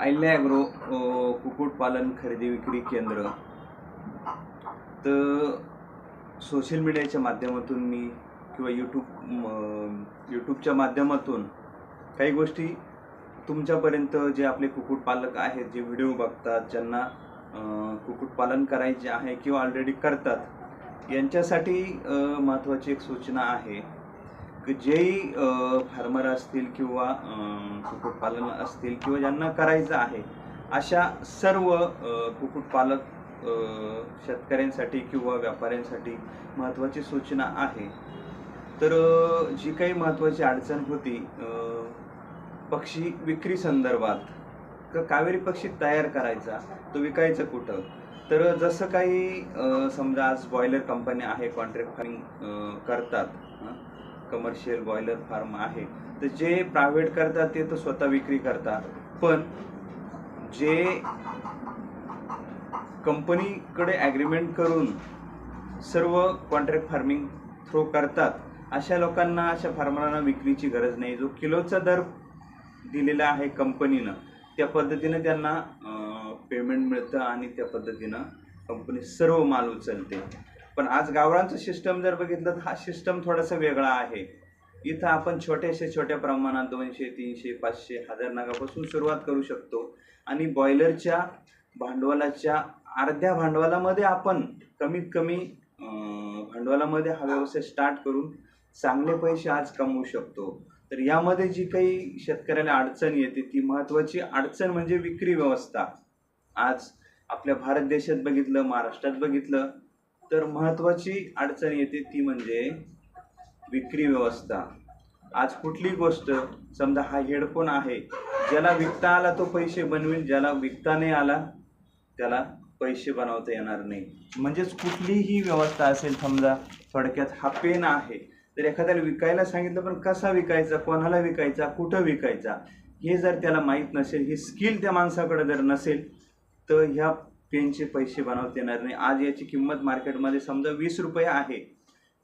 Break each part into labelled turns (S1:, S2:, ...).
S1: Ahilya agro कुक्कुटपालन खरेदी विक्री केंद्र. तर सोशल मीडियाच्या माध्यमातून मी किंवा यूट्यूब यूट्यूबच्या माध्यमातून काही गोष्टी तुमच्यापर्यंत जे आपले कुक्कुटपालक आहेत जे व्हिडिओ बघतात ज्यांना कुक्कुटपालन करायचे आहे किंवा ऑलरेडी करतात यांच्यासाठी महत्त्वाची एक सूचना आहे. जेही फार्मर असतील किंवा कुक्कुटपालन असतील किंवा ज्यांना करायचं आहे अशा सर्व कुक्कुटपालक शेतकऱ्यांसाठी किंवा व्यापाऱ्यांसाठी महत्त्वाची सूचना आहे. तर जी काही महत्त्वाची अडचण होती पक्षी विक्री संदर्भात का कावेरी पक्षी तयार करायचा तो विकायचं कुठं? तर जसं काही समजा आज बॉयलर कंपन्या आहे कॉन्ट्रॅक्ट फार्मिंग करतात कमर्शियल बॉयलर फार्म आहे. तर जे प्रायव्हेट करतात ते तर स्वतः विक्री करतात. पण जे कंपनीकडे ॲग्रीमेंट करून सर्व कॉन्ट्रॅक्ट फार्मिंग थ्रू करतात अशा लोकांना अशा फार्मरांना विक्रीची गरज नाही. जो किलोचा दर दिलेला आहे कंपनीनं त्या पद्धतीनं त्यांना पेमेंट मिळतं आणि त्या पद्धतीनं कंपनी सर्व माल उचलते. पण आज गावरांचं सिस्टम जर बघितलं तर हा सिस्टम थोडासा वेगळा आहे. इथं आपण छोट्याशा छोट्या प्रमाणात दोनशे तीनशे पाचशे हजार नागापासून सुरुवात करू शकतो. आणि बॉयलरच्या भांडवलाच्या अर्ध्या भांडवलामध्ये आपण कमीत कमी भांडवलामध्ये हा व्यवसाय स्टार्ट करून चांगले पैसे आज कमवू शकतो. तर यामध्ये जी काही शेतकऱ्याला अडचण येते ती महत्त्वाची अडचण म्हणजे विक्री व्यवस्था. आज आपल्या भारत देशात बघितलं महाराष्ट्रात बघितलं तर महत्त्वाची अडचण येते ती म्हणजे विक्री व्यवस्था. आज कुठली गोष्ट समजा हा हेडफोन आहे ज्याला विकता आला तो पैसे बनवेल ज्याला विकता नाही आला त्याला पैसे बनवता येणार नाही. म्हणजेच कुठलीही व्यवस्था असेल समजा थोडक्यात हा पेन आहे तर एखाद्याला विकायला सांगितलं पण कसा विकायचा कोणाला विकायचा कुठं विकायचा हे जर त्याला माहीत नसेल ही स्किल त्या माणसाकडे जर नसेल तर ह्या पेनचे पैसे बनवता येणार नाही. आज याची किंमत मार्केटमध्ये समजा वीस रुपये आहे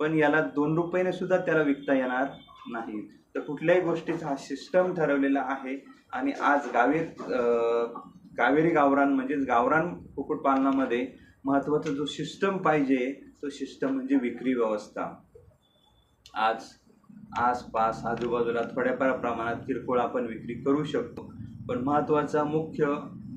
S1: पण याला दोन रुपयाने सुद्धा त्याला विकता येणार नाही. तर कुठल्याही गोष्टीचा हा सिस्टम ठरवलेला आहे आणि आज गावी गावेरी कावेरी गावरान म्हणजेच गावरान कुक्कुटपालनामध्ये महत्त्वाचा जो सिस्टम पाहिजे तो सिस्टम म्हणजे विक्री व्यवस्था. आज आसपास आजूबाजूला थोड्याफार प्रमाणात किरकोळ आपण विक्री करू शकतो. पण महत्त्वाचा मुख्य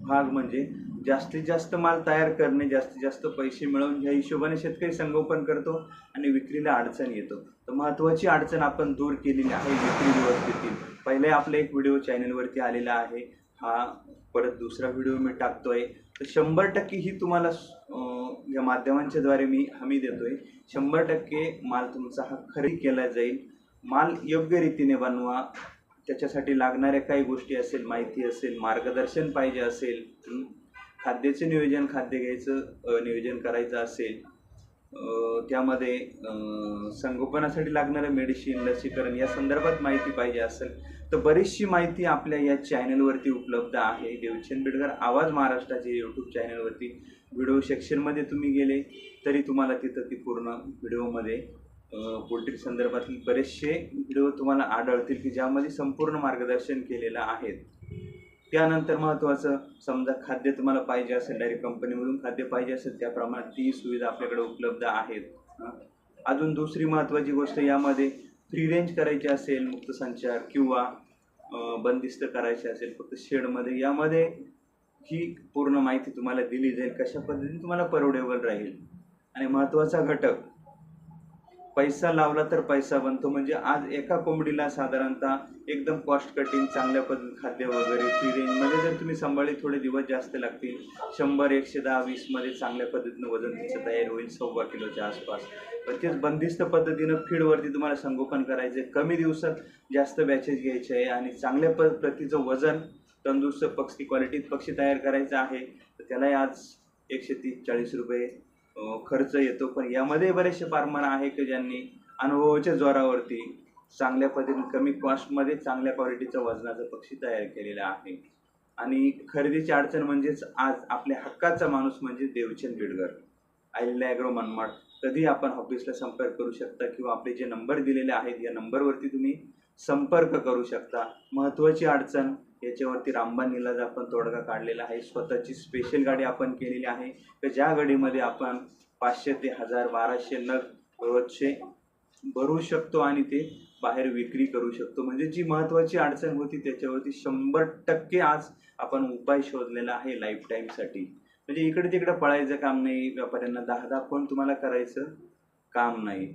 S1: भाग म्हणजे जास्तीत जास्त माल तयार करणे जास्तीत जास्त पैसे मिळवून ह्या हिशोबाने शेतकरी संगोपन करतो आणि विक्रीला अडचण येतो. तर महत्त्वाची अडचण आपण दूर केलेली आहे विक्री व्यवस्थेतील पहिले आपला एक व्हिडिओ चॅनलवरती आलेला आहे. हा परत दुसरा व्हिडिओ मी टाकतोय. तर शंभर टक्के ही तुम्हाला या माध्यमांच्या द्वारे मी हमी देतोय. शंभर टक्के माल तुमचा हा खरेदी केला जाईल. माल योग्य रीतीने बनवा. त्याच्यासाठी लागणाऱ्या काही गोष्टी असेल माहिती असेल मार्गदर्शन पाहिजे असेल खाद्याचं नियोजन खाद्य घ्यायचं नियोजन करायचं असेल त्यामध्ये संगोपनासाठी लागणारं मेडिसिन लसीकरण या संदर्भात माहिती पाहिजे असेल तर बरीचशी माहिती आपल्या या चॅनलवरती उपलब्ध आहे. देवचंद बिडकर आवाज महाराष्ट्राचे यूट्यूब चॅनलवरती व्हिडिओ सेक्शनमध्ये तुम्ही गेले तरी तुम्हाला तिथं ती पूर्ण व्हिडिओमध्ये पोल्ट्री संदर्भातील बरेचसे व्हिडिओ तुम्हाला आढळतील की ज्यामध्ये संपूर्ण मार्गदर्शन केलेलं आहे त्यानंतर महत्त्वाचं समजा खाद्य तुम्हाला पाहिजे असेल डायरेक्ट कंपनीमधून खाद्य पाहिजे असेल त्या प्रमाणात ती सुविधा आपल्याकडे उपलब्ध आहेत. अजून दुसरी महत्त्वाची गोष्ट यामध्ये फ्री रेंज करायची असेल मुक्त संचार किंवा बंदिस्त करायची असेल फक्त शेडमध्ये. यामध्ये ही पूर्ण माहिती तुम्हाला दिली जाईल. कशा पद्धतीने तुम्हाला परवडेबल राहील? आणि महत्त्वाचा घटक पैसा लावला तर पैसा बनतो. म्हणजे आज एका कोंबडीला साधारणतः एकदम कॉस्ट कटिंग चांगल्या पद्धती खाद्य वगैरे फ्री रेंजमध्ये जर तुम्ही सांभाळले थोडे दिवस जास्त लागतील. शंभर एकशे दहा वीसमध्ये चांगल्या पद्धतीनं वजन तिचं तयार होईल सव्वा किलोच्या आसपास. पण तेच बंदिस्त पद्धतीनं फीडवरती तुम्हाला संगोपन करायचं आहे कमी दिवसात जास्त बॅचेस घ्यायचे आहे आणि चांगल्या प प्रतीचं वजन तंदुरुस्त पक्षी क्वालिटीत पक्षी तयार करायचं आहे. तर त्यालाही आज एकशे तीस चाळीस रुपये खर्च येतो. पण यामध्ये बरेचसे फार्मर आहे की ज्यांनी अनुभवाच्या जोरावरती चांगल्या पद्धतीने कमी कॉस्टमध्ये चांगल्या क्वालिटीचं वजनाचं पक्षी तयार केलेलं आहे. आणि खरेदीची अडचण म्हणजेच आज आपल्या हक्काचा माणूस म्हणजे देवचंद बिडगर. आलेला ॲग्रो मनमाड. कधी आपण ऑफिसला संपर्क करू शकता किंवा आपले जे नंबर दिलेले आहेत या नंबरवरती तुम्ही संपर्क करू शकता. महत्त्वाची अडचण याच्यावरती रामबान निलाज आपण तोडगा काढलेला आहे. स्वतःची स्पेशल गाडी आपण केलेली आहे. तर ज्या गाडीमध्ये आपण पाचशे ते हजार बाराशे नग रोजचे भरू शकतो आणि ते बाहेर विक्री करू शकतो. म्हणजे जी महत्त्वाची अडचण होती त्याच्यावरती शंभर टक्के आज आपण उपाय शोधलेला आहे लाईफ टाईमसाठी म्हणजे इकडे तिकडे पळायचं काम नाही. व्यापाऱ्यांना दहा दहा फोन तुम्हाला करायचं काम नाही.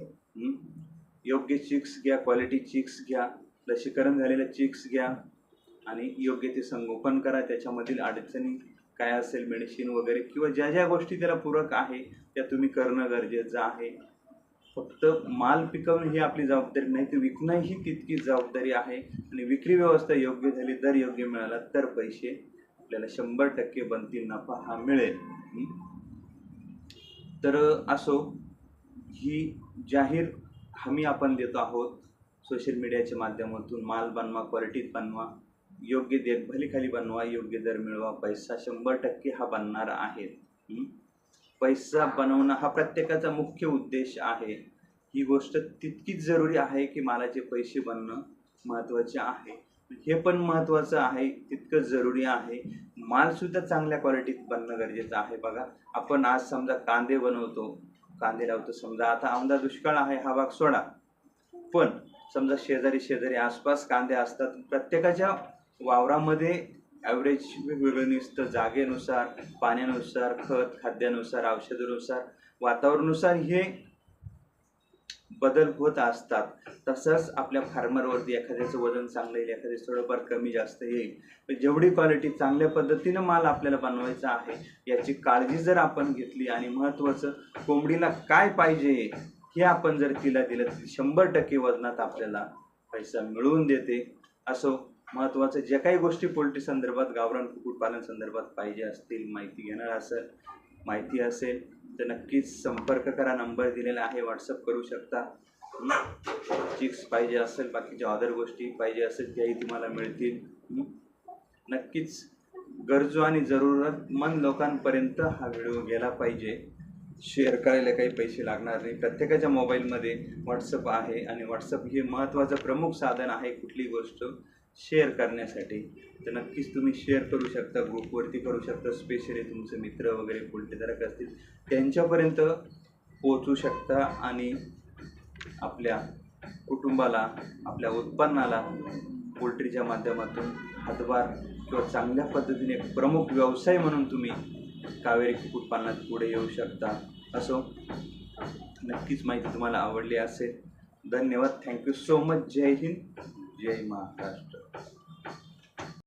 S1: योग्य चिक्स घ्या क्वालिटी चिक्स घ्या. लसीकरण झालेल्या चिक्स घ्या. आणि योग्य ते संगोपन करा. त्याच्यामधील अडचणी काय असेल मेडिसिन वगैरे किंवा ज्या ज्या गोष्टी त्याला पूरक आहे त्या तुम्ही करणं गरजेचं आहे. फक्त माल पिकवणं ही आपली जबाबदारी नाही तर विकणं ही तितकीच जबाबदारी आहे. आणि विक्री व्यवस्था योग्य झाली दर योग्य मिळाला तर पैसे आपल्याला शंभर टक्के बनतील नफा हा मिळेल. तर असो ही जाहीर हमी आपण देतो आहोत. सोशल मीडियाच्या माध्यमातून माल बनवा क्वालिटीत बनवा. योग्य देखभालीखाली बनवा योग्य दर मिळवा पैसा शंभर टक्के हा बनणार आहे. पैसा बनवणं हा प्रत्येकाचा मुख्य उद्देश आहे. ही गोष्ट तितकीच जरुरी आहे की मालाचे पैसे बनणं महत्त्वाचे आहे. हे पण महत्त्वाचं आहे तितकंच जरुरी आहे. मालसुद्धा चांगल्या क्वालिटीत बनणं गरजेचं आहे बघा. आपण आज समजा कांदे बनवतो. कांदे लावतो समजा. आता आमदा दुष्काळ आहे हा भाग सोडा. पण समजा शेजारी शेजारी आसपास कांदे असतात. प्रत्येकाच्या वावरामध्ये ॲव्हरेज वेगवेगळं निसतं. जागेनुसार पाण्यानुसार खत खाद्यानुसार औषधानुसार वातावरणानुसार हे बदल होत असतात. तसंच आपल्या फार्मरवरती एखाद्याचं वजन चांगलं येईल एखाद्याचं थोडंफार कमी जास्त येईल. जेवढी क्वालिटी चांगल्या पद्धतीनं माल आपल्याला बनवायचा आहे याची काळजी जर आपण घेतली आणि महत्त्वाचं कोंबडीला काय पाहिजे हे आपण जर तिला दिलं तर शंभर टक्के वजनात आपल्याला पैसा मिळवून देते. असो महत्त्वाचं ज्या काही गोष्टी पोल्ट्री संदर्भात गावरान कुक्कुटपालन संदर्भात पाहिजे असतील माहिती घेणार असेल माहिती असेल तर नक्कीच संपर्क करा. नंबर दिलेला आहे व्हॉट्सअप करू शकता. चिक्स पाहिजे असेल बाकीच्या अदर गोष्टी पाहिजे असेल त्याही तुम्हाला मिळतील. नक्कीच गरजू आणि जरूरतमंद लोकांपर्यंत हा व्हिडिओ गेला पाहिजे. शेअर करायला काही पैसे लागणार नाही. प्रत्येकाच्या मोबाईलमध्ये व्हॉट्सअप आहे आणि व्हॉट्सअप हे महत्त्वाचं प्रमुख साधन आहे कुठली गोष्ट. शेअर करण्यासाठी तर नक्कीच तुम्ही शेअर करू शकता ग्रुपवरती करू शकता स्पेशली तुमचे मित्र वगैरे पोल्ट्रीधारक असतील त्यांच्यापर्यंत पोचू शकता आणि आपल्या कुटुंबाला आपल्या उत्पन्नाला पोल्ट्रीच्या माध्यमातून हातभार किंवा चांगल्या पद्धतीने एक प्रमुख व्यवसाय म्हणून तुम्ही कावेरी कुक्कुटपालनात पुढे येऊ शकता. असो नक्कीच माहिती तुम्हाला आवडली असेल. धन्यवाद. Thank you so much Jai Hind. Jai Maharashtra.